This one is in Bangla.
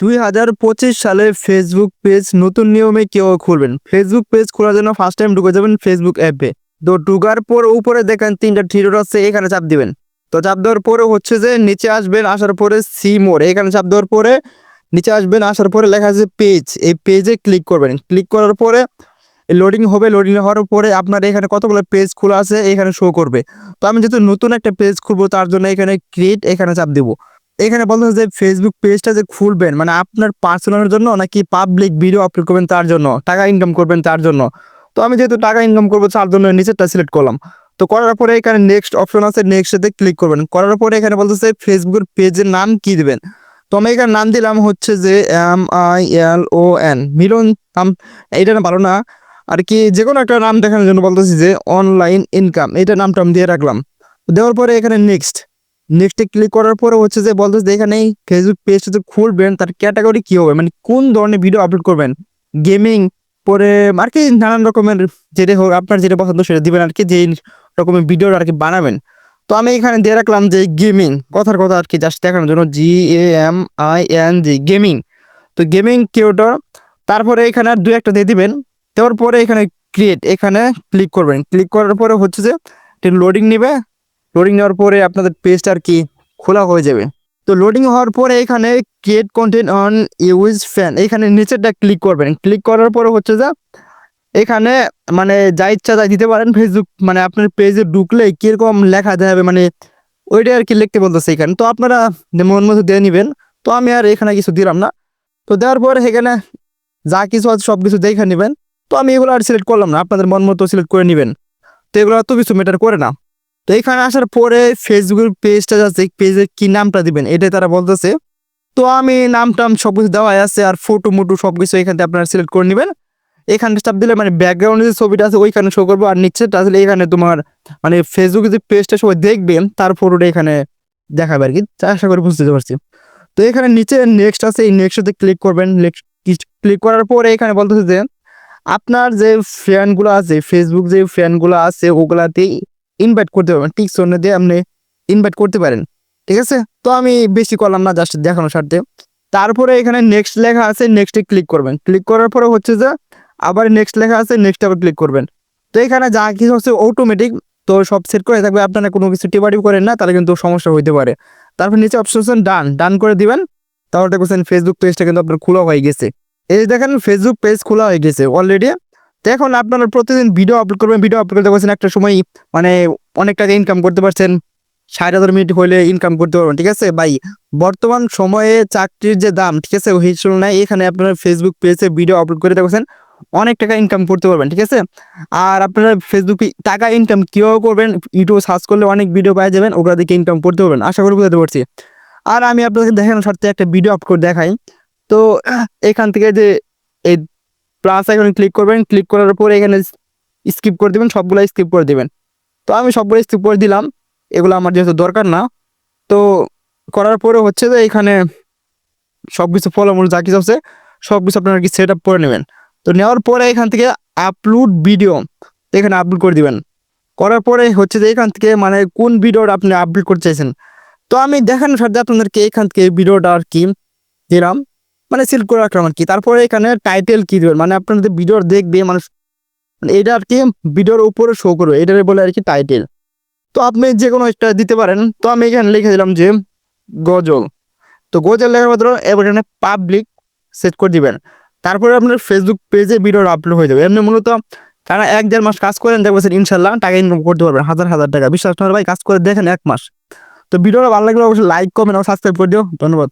দুই হাজার পঁচিশ সালে ফেসবুক পেজ নতুন নিয়মে কেউ খুলবেন। ফেসবুক পেজ খোলার জন্য ফার্স্ট টাইম ঢুকে যাবেন ফেসবুক অ্যাপে তো ঢুকার পর উপরে দেখেন তিনটা থ্রিডোর আছে, এখানে চাপ দিবেন। তো চাপ দেওয়ার পরে হচ্ছে যে নিচে আসবেন, আসার পরে সি মোর এখানে চাপ দেওয়ার পরে নিচে আসবেন, আসার পরে লেখা আছে পেজ এই পেজে ক্লিক করবেন। ক্লিক করার পরে লোডিং হবে লোডিং হওয়ার পরে আপনার এখানে কতগুলো পেজ খোলা আছে, এখানে শো করবে। তো আমি যেহেতু নতুন একটা পেজ খুলবো, তার জন্য এখানে ক্রিয়েট এখানে চাপ দিব। এখানে বলতে যে ফেসবুক পেজটা যে খুলবেন মানে আপনার পার্সোনালের জন্য নাকি পাবলিক ভিডিও আপলোড করবেন তার জন্য, টাকা ইনকাম করবেন তার জন্য? তো আমি যেহেতু টাকা ইনকাম করব তার জন্য নিচেরটা সিলেক্ট করলাম। তো করার পরে এখানে নেক্সট অপশন আছে নেক্সটে ক্লিক করবেন। করার পরে এখানে বলতেছে ফেসবুকের পেজের নাম কি দিবেন? তো আমি এখানে নাম দিলাম হচ্ছে যে M I L O N Milon নাম, এইটা না ভালো না। আর কি যে কোনো একটা নাম দেখানোর জন্য বলতেছি যে অনলাইন ইনকাম এটা নামটা আমি দিয়ে রাখলাম। দেওয়ার পরে এখানে নেক্সট নেক্সটে ক্লিক করার পরে হচ্ছে যে বলতেছে যে এখানে ফেসবুক পেজটা যে খুলবেন, তার ক্যাটাগরি কি হবে? মানে কোন ধরনের ভিডিও আপলোড করবেন? গেমিং পরে আর কি নানান রকমের যেটা হোক, আপনার যেটা পছন্দ সেটা দিবেন আর কি যে রকমের ভিডিও আর কি বানাবেন। তো আমি এখানে দিয়ে রাখলাম যে গেমিং কথার কথা আর কি জাস্ট দেখানোর জন্য G A M I N G gaming তো গেমিং কেউটা তারপরে এখানে আর দু একটা দিয়ে দিবেন দেওয়ার পরে এখানে ক্রিয়েট এখানে ক্লিক করবেন। ক্লিক করার পরে হচ্ছে যে লোডিং নেবে লোডিং নেওয়ার পরে আপনাদের পেজটা আর কি খোলা হয়ে যাবে। তো লোডিং হওয়ার পরে এখানে create content on use fan এখানে নিচেরটা ক্লিক করবেন। ক্লিক করার পরে হচ্ছে যে, এখানে মানে যা ইচ্ছা তাই দিতে পারেন। ফেসবুক মানে আপনার পেজে ঢুকলে কীরকম লেখা যাবে মানে ওইটাই আর কি লিখতে বলতেছে এখানে। তো আপনারা মন মতো দিয়ে নেবেন। তো আমি আর এখানে কিছু দিলাম না। তো দেওয়ার পরে এখানে যা কিছু আছে সব কিছু দেখে নেবেন। তো আমি এগুলো আর সিলেক্ট করলাম না। আপনাদের মন মতো সিলেক্ট করে নেবেন। তো এগুলো তো কিছু ম্যাটার করে না। তো এখানে আসার পরে ফেসবুকের পেজটা যাচ্ছে পেজের কি নামটা দিবেন, এটাই তারা বলতেছে। তো আমি নাম টাম সব কিছু দেওয়া আছে আর ফটো মোটো সব কিছু এখান থেকে আপনারা সিলেক্ট করে নেবেন। এখানে চাপ দিলে মানে ব্যাকগ্রাউন্ডে যে ছবিটা আছে, ওইখানে শো করব। আর নিচেটা আসলে এখানে তোমার মানে ফেসবুকে যে পেজটা সবাই দেখবেন তার ফটোটা এখানে দেখাবে আর কি। আশা করি বুঝতে পারছি। তো এখানে নিচে নেক্সট আছে, এই নেক্সটে ক্লিক করবেন। ক্লিক করার পরে এখানে বলতেছে যে, আপনার যে ফ্যানগুলো আছে ফেসবুক যে ফ্যানগুলো আছে, ওগুলাতেই ইনভাইট করতে পারবেন। ঠিক সন্ধ্যে দিয়ে আপনি ইনভাইট করতে পারেন। ঠিক আছে? তো আমি বেশি করলাম না জাস্ট দেখানোর স্বার্থে। তারপরে এখানে নেক্সট লেখা আছে নেক্সটে ক্লিক করবেন। ক্লিক করার পরে হচ্ছে যে, আবার নেক্সট লেখা আছে নেক্সট আবার ক্লিক করবেন। তো এখানে যা কিছু হচ্ছে অটোমেটিক তো সব সেট করে থাকবে। আপনারা কোনো কিছু টিপাটিপ করেন না, তাহলে কিন্তু সমস্যা হইতে পারে। তারপর নিচে অপশন হচ্ছে ডান ডান করে দিবেন। তাহলে দেখছেন ফেসবুক পেজটা কিন্তু আপনার খোলা হয়ে গেছে। এই দেখেন ফেসবুক পেজ খোলা হয়ে গেছে অলরেডি তো এখন আপনারা প্রতিদিন ভিডিও আপলোড করবেন ভিডিও আপলোড করতে পারছেন একটা সময় মানে অনেক টাকা ইনকাম করতে পারছেন, ষাট হাজার মিনিট হলে ইনকাম করতে পারবেন, ঠিক আছে? ভাই, বর্তমান সময়ে চাকরির যে দাম, ঠিক আছে, ওই নাই, এখানে আপনারা ফেসবুক পেজে ভিডিও আপলোড করে দেখছেন, অনেক টাকা ইনকাম করতে পারবেন, ঠিক আছে? আর আপনারা ফেসবুকে টাকা ইনকাম কীভাবে করবেন ইউটিউব সার্চ করলে অনেক ভিডিও পাওয়া যাবেন, ওগুলো দেখে ইনকাম করতে পারবেন, আশা করি বুঝতে পারছি। আর আমি আপনাদের দেখানোর স্বার্থে একটা ভিডিও আপলোড করে দেখাই, তো এখান থেকে যে এই প্লাস আইকনে ক্লিক করবেন ক্লিক করার পরে এখানে স্কিপ করে দেবেন, সবগুলো স্কিপ করে দেবেন। তো আমি সবগুলো স্কিপ করে দিলাম, এগুলো আমার যেহেতু দরকার না। তো করার পরে হচ্ছে যে এখানে সব কিছু ফলমূল যা কিছু আছে সব কিছু আপনারা কি সেট আপ করে নেবেন। তো নেওয়ার পরে এখান থেকে আপলোড ভিডিও এখানে আপলোড করে দিবেন। করার পরে হচ্ছে যে এখান থেকে মানে কোন ভিডিওটা আপনি আপলোড করতে চাইছেন। তো আমি দেখানোর সাথে আপনাদেরকে এখান থেকে ভিডিওটা আর কি দিলাম। মানে সিলেক্ট করে রাখলাম আর কি। তারপরে এখানে টাইটেল কি দেবেন? মানে আপনার আপনাদের ভিডিও দেখবে মানুষ মানে এটা আর কি ভিডিওর উপরে শো করবে। এটারে বলে আর কি টাইটেল তো আপনি যে কোনো একটা দিতে পারেন। তো আমি এখানে লিখে দিলাম যে গজল। তো গজল লেখার মাত্র এবার এখানে পাবলিক সেট করে দিবেন। তারপরে আপনার ফেসবুক পেজে ভিডিও আপলোড হয়ে যাবে। এমনি মূলত তারা এক দেড় মাস কাজ করেন, দেখবেন ইনশাল্লাহ টাকা ইনকাম করতে পারবেন। হাজার হাজার টাকা। বিশ্বাস ভাই, কাজ করে দেখেন এক মাস। তো ভিডিওটা ভালো লাগলে অবশ্যই লাইক কমেন্ট আর সাবস্ক্রাইব করে দিও। ধন্যবাদ।